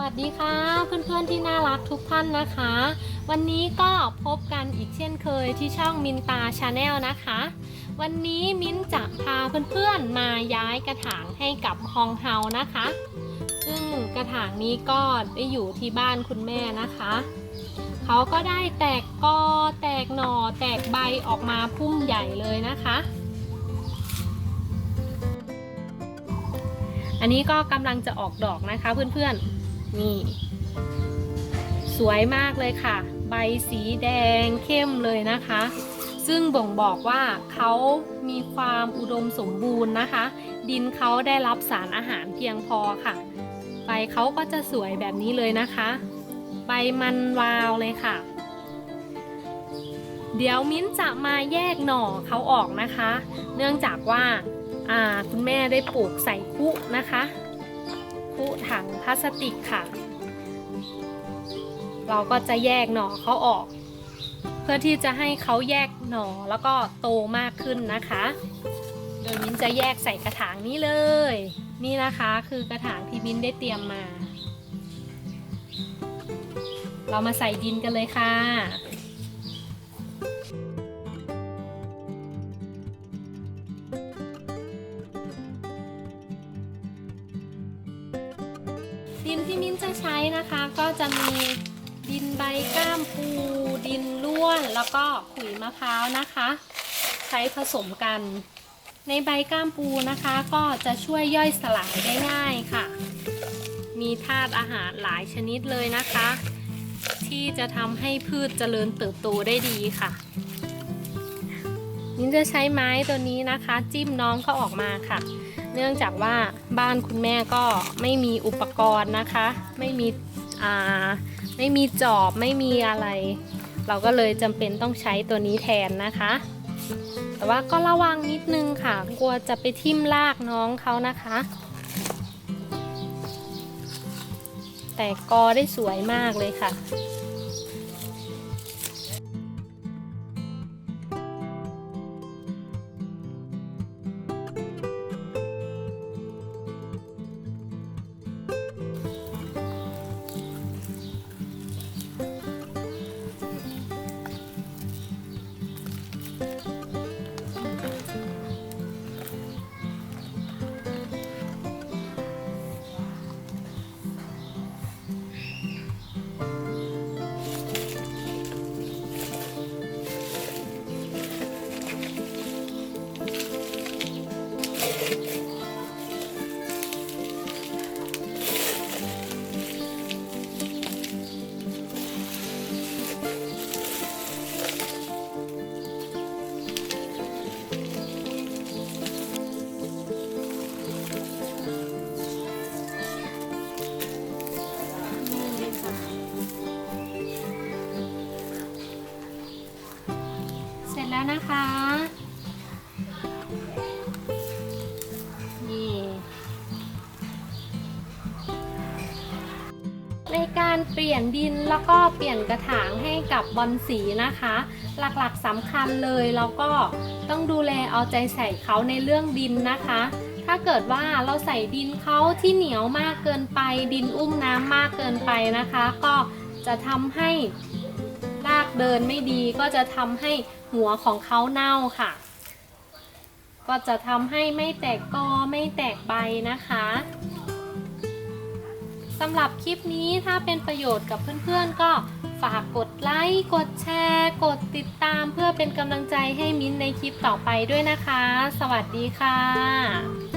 วัสดีค่ะเพื่อนๆที่น่ารักทุกท่านนะคะ วันนี้ก็พบกันอีกเช่นเคยที่ช่องมินตาชาแนลนะคะ วันนี้มิ้นจะพาเพื่อนๆมาย้ายกระถางให้กับฮองเฮานะคะ ซึ่งกระถางนี้ก็ได้อยู่ที่บ้านคุณแม่นะคะ เขาก็ได้แตกกอแตกหน่อแตกใบออกมาพุ่มใหญ่เลยนะคะอันนี้ก็กำลังจะออกดอกนะคะเพื่อนๆ นี่ สวยมากเลยค่ะ ใบสีแดงเข้มเลยนะคะ ซึ่งบ่งบอกว่าเขามีความอุดมสมบูรณ์นะคะ ดินเขาได้รับสารอาหารเพียงพอค่ะใบเขาก็จะสวยแบบนี้เลยนะคะ ใบมันวาวเลยค่ะ เดี๋ยวมิ้นจะมาแยกหน่อเขาออกนะคะ เนื่องจากว่าคุณแม่ได้ปลูกใส่คุนะคะ คุถังพลาสติกค่ะ เราก็จะแยกหน่อเขาออก เพื่อที่จะให้เขาแยกหน่อแล้วก็โตมากขึ้นนะคะ โดยมิ้นจะแยกใส่กระถางนี้เลย นี่นะคะคือกระถางที่มิ้นได้เตรียมมา เรามาใส่ดินกันเลยค่ะ ดินที่มิ้นจะใช้นะคะ ก็จะมีดินใบก้ามปู ดินร่วน แล้วก็ขุยมะพร้าวนะคะ ใช้ผสมกัน ในใบก้ามปูนะคะ ก็จะช่วยย่อยสลายได้ง่ายค่ะ มีธาตุอาหารหลายชนิดเลยนะคะ ที่จะทำให้พืชเจริญเติบโตได้ดีค่ะมิ้นจะใช้ไม้ตัวนี้นะคะ จิ้มน้องเขาออกมาค่ะ เนื่องจากว่าบ้านคุณแม่ก็ไม่มีอุปกรณ์นะคะ ไม่มีอ่าไม่มีจอบไม่มีอะไร เราก็เลยจำเป็นต้องใช้ตัวนี้แทนนะคะ แต่ว่าก็ระวังนิดนึงค่ะ กลัวจะไปทิ่มลากน้องเขานะคะ แต่กอได้สวยมากเลยค่ะ นะคะ นี่ ในการเปลี่ยนดินแล้วก็เปลี่ยนกระถางให้กับบอลสีนะคะ หลักๆสำคัญเลยแล้วก็ต้องดูแลเอาใจใส่เขาในเรื่องดินนะคะถ้าเกิดว่าเราใส่ดินเขาที่เหนียวมากเกินไป ดินอุ้มน้ำมากเกินไปนะคะ ก็จะทำให้ รากเดินไม่ดีก็จะทำให้หัวของเขาเน่าค่ะ ก็จะทำให้ไม่แตกกอไม่แตกใบนะคะสำหรับคลิปนี้ถ้าเป็นประโยชน์กับเพื่อนๆ ก็ฝากกดไลค์ กดแชร์ กดติดตามเพื่อเป็นกำลังใจให้มิ้นในคลิปต่อไปด้วยนะคะ สวัสดีค่ะ